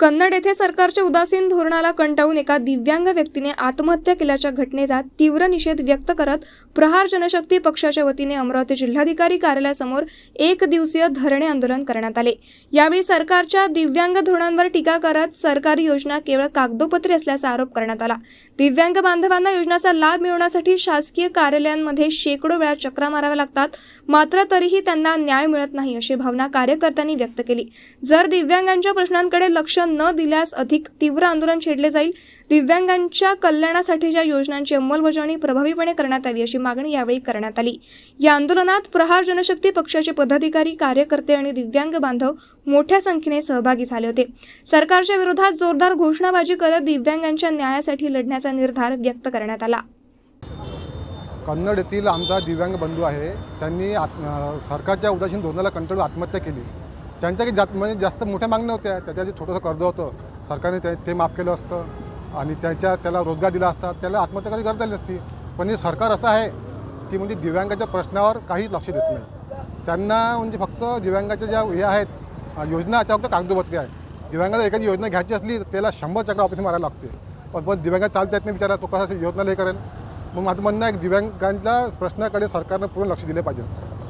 कन्नड येथे सरकारच्या उदासीन धोरणाला कंटाळून एका दिव्यांग व्यक्तीने आत्महत्या केल्याच्या घटनेचा तीव्र निषेध व्यक्त करत प्रहार जनशक्ती पक्षाच्या वतीने अमरावती जिल्हाधिकारी कार्यालयासमोर एक दिवसीय धरणे आंदोलन करण्यात आले. यावेळी सरकारच्या दिव्यांग धोरणांवर टीका करत सरकारी योजना केवळ कागदोपत्री असल्याचा आरोप करण्यात आला. दिव्यांग बांधवांना योजनाचा लाभ मिळवण्यासाठी शासकीय कार्यालयांमध्ये शेकडो वेळा चक्रा माराव्या लागतात मात्र तरीही त्यांना न्याय मिळत नाही अशी भावना कार्यकर्त्यांनी व्यक्त केली. जर दिव्यांगांच्या प्रश्नांकडे लक्ष न दिल्यास अधिक तीव्र आंदोलन छेडले जाईल. दिव्यांगांच्या कल्याणासाठीच्या योजनांची अंमलबजावणी प्रभावीपणे करण्यात यावी अशी मागणी यावेळी करण्यात आली. या आंदोलनात प्रहार जनशक्ती पक्षाचे पदाधिकारी कार्यकर्ते आणि दिव्यांग बांधव मोठ्या संख्येने सहभागी झाले होते. सरकारच्या विरोधात जोरदार घोषणाबाजी करत दिव्यांगांच्या न्यायासाठी लढण्याचा निर्धार व्यक्त करण्यात आला. कन्नड येथील आमचा दिव्यांग बंधू आहे. त्यांनी आत सरकारच्या उदासीन धोरणाला कंटाळून आत्महत्या केली. त्यांच्या काही जात म्हणजे जास्त मोठ्या मागण्या होत्या. त्याच्या जे छोटंसं कर्ज होतं. सरकारने ते ते माफ केलं असतं. आणि त्याच्या त्याला रोजगार दिला असता. त्याला आत्महत्या कधी करता आली नसती. पण हे सरकार असं आहे की म्हणजे दिव्यांगाच्या प्रश्नावर काहीच लक्ष देत नाही. त्यांना म्हणजे फक्त दिव्यांगाच्या ज्या हे आहेत योजना त्या फक्त कागदोपत्री आहे दिव्यांगाला एखादी योजना घ्यायची असली तर त्याला शंभर चक्र ऑफिस मारायला लागते. पण पण दिव्यांगा चालता येत नाही बिचारा. तो कसा योजना हे करेल? मग माझं म्हणणं आहे दिव्यांगांच्या प्रश्नाकडे सरकारनं पूर्ण लक्ष दिले पाहिजे.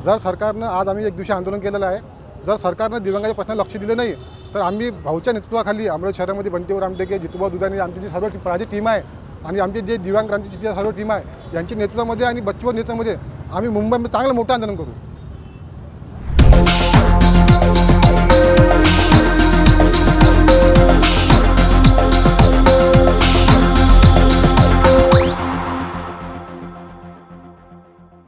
जर सरकारनं आज आम्ही एक दिवशी आंदोलन केलेलं आहे जर सरकारनं दिव्यांगाच्या प्रश्नाला लक्ष दिलं नाही तर आम्ही भाऊच्या नेतृत्वाखाली अमरावती शहरामध्ये बंटीवर आमटेके जितुबा दुधाने आमची जी सर्व प्राची टीम आहे आणि आमची जे दिव्यांग क्रांतीची सर्व टीम आहे यांच्या नेतृत्वामध्ये आणि बच्चूवर नेतृत्वामध्ये आम्ही मुंबईमध्ये चांगलं मोठं आंदोलन करू.